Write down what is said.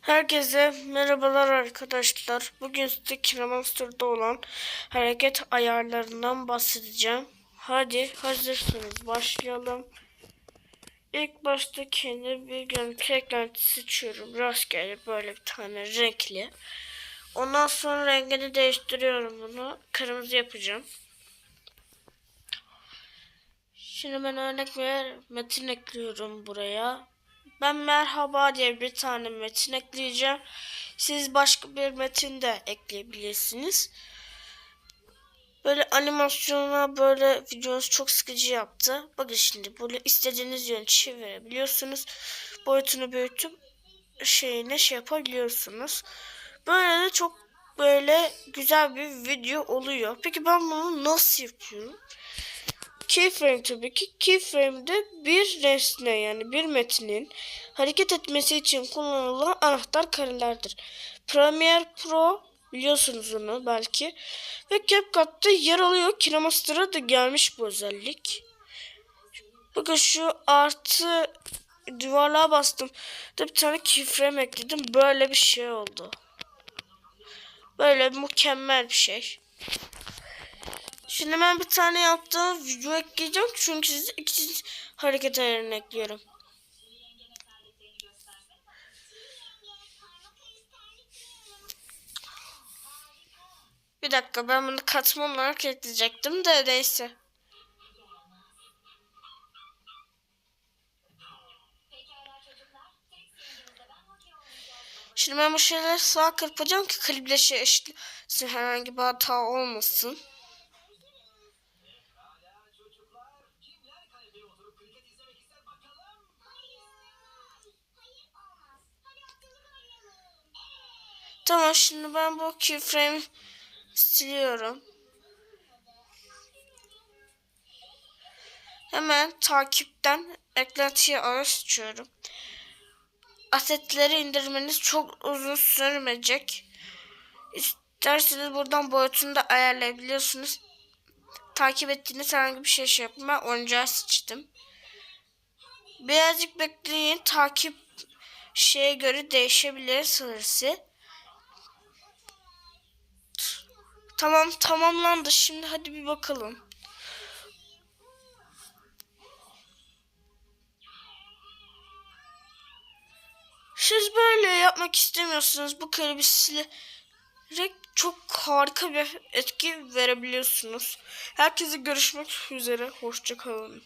Herkese merhabalar arkadaşlar. Bugün size Kinemaster'da olan hareket ayarlarından bahsedeceğim. Hadi hazırsanız başlayalım. İlk başta kendi bir görüntü eklentisi seçiyorum. Rastgele böyle bir tane renkli. Ondan sonra rengini değiştiriyorum bunu. Kırmızı yapacağım. Şimdi ben örnek bir metin ekliyorum buraya. Ben merhaba diye bir tane metin ekleyeceğim. Siz başka bir metin de ekleyebilirsiniz. Böyle animasyonla böyle videonuz çok sıkıcı yaptı. Bakın şimdi böyle istediğiniz yöne çevirebiliyorsunuz. Boyutunu büyütüp şeyine şey yapabiliyorsunuz. Böyle de çok böyle güzel bir video oluyor. Peki ben bunu nasıl yapıyorum? Keyframe tabii ki. Keyframe'de bir nesne yani bir metnin hareket etmesi için kullanılan anahtar karelerdir. Premiere Pro biliyorsunuz onu belki. Ve CapCut'ta yer alıyor. KineMaster'a da gelmiş bu özellik. Bakın şu artı duvarlığa bastım. Da bir tane keyframe ekledim. Böyle bir şey oldu. Böyle mükemmel bir şey. Şimdi ben bir tane yaptığım video ekleyeceğim. Çünkü size ikinci hareket ayarını ekliyorum. Bir dakika ben bunu katman olarak ekleyecektim de neyse. Şimdi ben bu şeyleri sağa kırpacağım ki klipleşe eşitlesin herhangi bir hata olmasın. Tamam şimdi ben bu keyframe siliyorum. Hemen takipten eklentiye ağır seçiyorum. Asetleri indirmeniz çok uzun sürmeyecek. İsterseniz buradan boyutunu da ayarlayabiliyorsunuz. Takip ettiğiniz herhangi bir şey şey yapın. Ben oyuncağı seçtim. Birazcık bekleyin. Takip şeye göre değişebilir sınırsı. Tamam tamamlandı. Şimdi hadi bir bakalım. Siz böyle yapmak istemiyorsunuz. Bu klibi silerek çok harika bir etki verebiliyorsunuz. Herkese görüşmek üzere. Hoşçakalın.